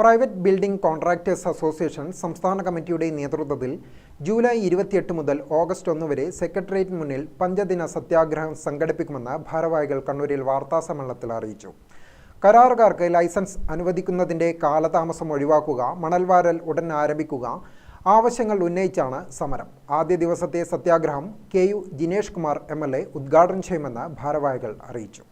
Private building contractors association സംസ്ഥാന കമ്മിറ്റിയുടെ നേതൃത്വത്തിൽ ജൂലൈ ഇരുപത്തിയെട്ട് മുതൽ ഓഗസ്റ്റ് ഒന്ന് വരെ സെക്രട്ടേറിയറ്റിന് മുന്നിൽ പഞ്ചദിന സത്യാഗ്രഹം സംഘടിപ്പിക്കുമെന്ന് ഭാരവാഹികൾ കണ്ണൂരിൽ വാർത്താസമ്മേളനത്തിൽ അറിയിച്ചു. കരാറുകാർക്ക് ലൈസൻസ് അനുവദിക്കുന്നതിന്റെ കാലതാമസം ഒഴിവാക്കുക മണൽവാരൽ ഉടൻ ആരംഭിക്കുക ആവശ്യങ്ങൾ ഉന്നയിച്ചാണ് സമരം. ആദ്യ ദിവസത്തെ സത്യാഗ്രഹം K U Jinesh Kumar M L A ഉദ്ഘാടനം ചെയ്യുമെന്ന് ഭാരവാഹികൾ അറിയിച്ചു.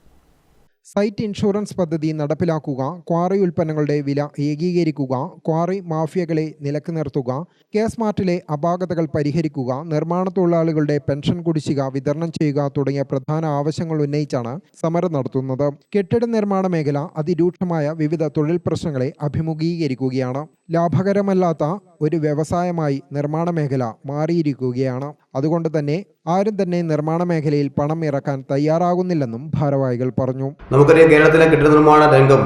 സൈറ്റ് ഇൻഷുറൻസ് പദ്ധതി നടപ്പിലാക്കുക ക്വാറി ഉൽപ്പന്നങ്ങളുടെ വില ഏകീകരിക്കുക ക്വാറി മാഫിയകളെ നിലയ്ക്ക് നിർത്തുക കെ സ്മാർട്ടിലെ അപാകതകൾ പരിഹരിക്കുക നിർമ്മാണ തൊഴിലാളികളുടെ പെൻഷൻ കുടിശ്ശിക വിതരണം ചെയ്യുക തുടങ്ങിയ പ്രധാന ആവശ്യങ്ങൾ ഉന്നയിച്ചാണ് സമരം നടത്തുന്നത്. കെട്ടിട നിർമ്മാണ മേഖല അതിരൂക്ഷമായ വിവിധ തൊഴിൽ പ്രശ്നങ്ങളെ അഭിമുഖീകരിക്കുകയാണ്. ലാഭകരമല്ലാത്ത ഒരു വ്യവസായമായി നിർമ്മാണ മേഖല മാറിയിരിക്കുകയാണ്. അതുകൊണ്ട് തന്നെ ആരും തന്നെ നിർമ്മാണ മേഖലയിൽ പണം ഇറക്കാൻ തയ്യാറാകുന്നില്ലെന്നും ഭാരവാഹികൾ പറഞ്ഞു. നമുക്കറിയാം കേരളത്തിലെ കെട്ടിട നിർമ്മാണ രംഗം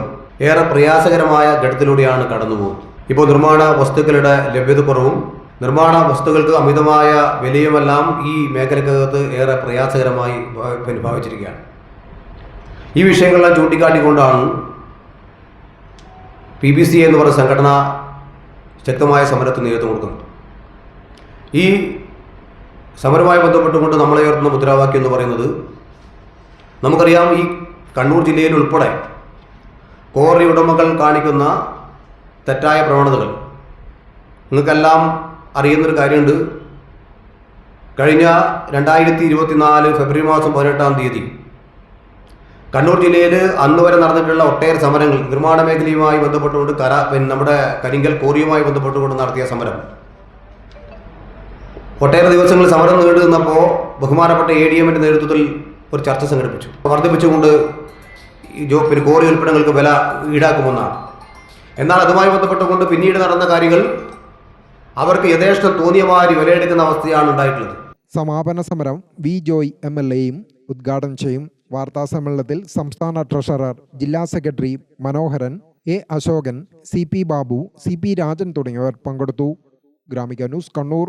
ഏറെ പ്രയാസകരമായ ഘട്ടത്തിലൂടെയാണ് കടന്നുപോകുന്നത്. ഇപ്പോൾ നിർമ്മാണ വസ്തുക്കളുടെ ലഭ്യത കുറവും നിർമ്മാണ വസ്തുക്കൾക്ക് അമിതമായ വിലയുമെല്ലാം ഈ മേഖലക്കകത്ത് ഏറെ പ്രയാസകരമായി ഭാവിച്ചിരിക്കുകയാണ്. ഈ വിഷയങ്ങളെല്ലാം ചൂണ്ടിക്കാട്ടിക്കൊണ്ടാണ് പി ബി സി എന്ന് പറയുന്ന സംഘടന ശക്തമായ സമരത്തിന് നേതൃത്വം കൊടുക്കുന്നു. ഈ സമരവുമായി ബന്ധപ്പെട്ടുകൊണ്ട് നമ്മളെ ഉയർത്തുന്ന മുദ്രാവാക്യം എന്ന് പറയുന്നത് നമുക്കറിയാം ഈ കണ്ണൂർ ജില്ലയിൽ ഉൾപ്പെടെ കോറി ഉടമകൾ കാണിക്കുന്ന തെറ്റായ പ്രവണതകൾ. നിങ്ങൾക്കെല്ലാം അറിയുന്നൊരു കാര്യമുണ്ട്. കഴിഞ്ഞ രണ്ടായിരത്തി ഇരുപത്തിനാല് ഫെബ്രുവരി മാസം പതിനെട്ടാം തീയതി കണ്ണൂർ ജില്ലയിൽ അന്ന് വരെ നടന്നിട്ടുള്ള ഒട്ടേറെ സമരങ്ങൾ നിർമ്മാണ മേഖലയുമായി ബന്ധപ്പെട്ടുകൊണ്ട് കര നമ്മുടെ കരിങ്കൽ കോറിയുമായി ബന്ധപ്പെട്ടുകൊണ്ട് നടത്തിയ സമരം. ഒട്ടേറെ ദിവസങ്ങൾ സമരം നീണ്ടു നിന്നപ്പോൾ ബഹുമാനപ്പെട്ട എ ഡി എമ്മിന്റെ നേതൃത്വത്തിൽ ഒരു ചർച്ച സംഘടിപ്പിച്ചു. വർദ്ധിപ്പിച്ചുകൊണ്ട് ജോ പിന്നെ കോറി ഉൽപ്പന്നങ്ങൾക്ക് വില ഈടാക്കുമെന്നാണ്. എന്നാൽ അതുമായി ബന്ധപ്പെട്ടുകൊണ്ട് പിന്നീട് നടന്ന കാര്യങ്ങൾ അവർക്ക് യഥേഷ്ടം തോന്നിയ മാതിരി വിലയെടുക്കുന്ന അവസ്ഥയാണ് ഉണ്ടായിട്ടുള്ളത്. സമാപന സമരം വി ജോയ് എം എൽ എയും ഉദ്ഘാടനം ചെയ്യും. വാർത്താസമ്മേളനത്തിൽ സംസ്ഥാന ട്രഷറർ ജില്ലാ secretary Manoharan A Ashokan C P Babu C P Rajan തുടങ്ങിയവർ പങ്കെടുത്തു. Gramika news Kannur.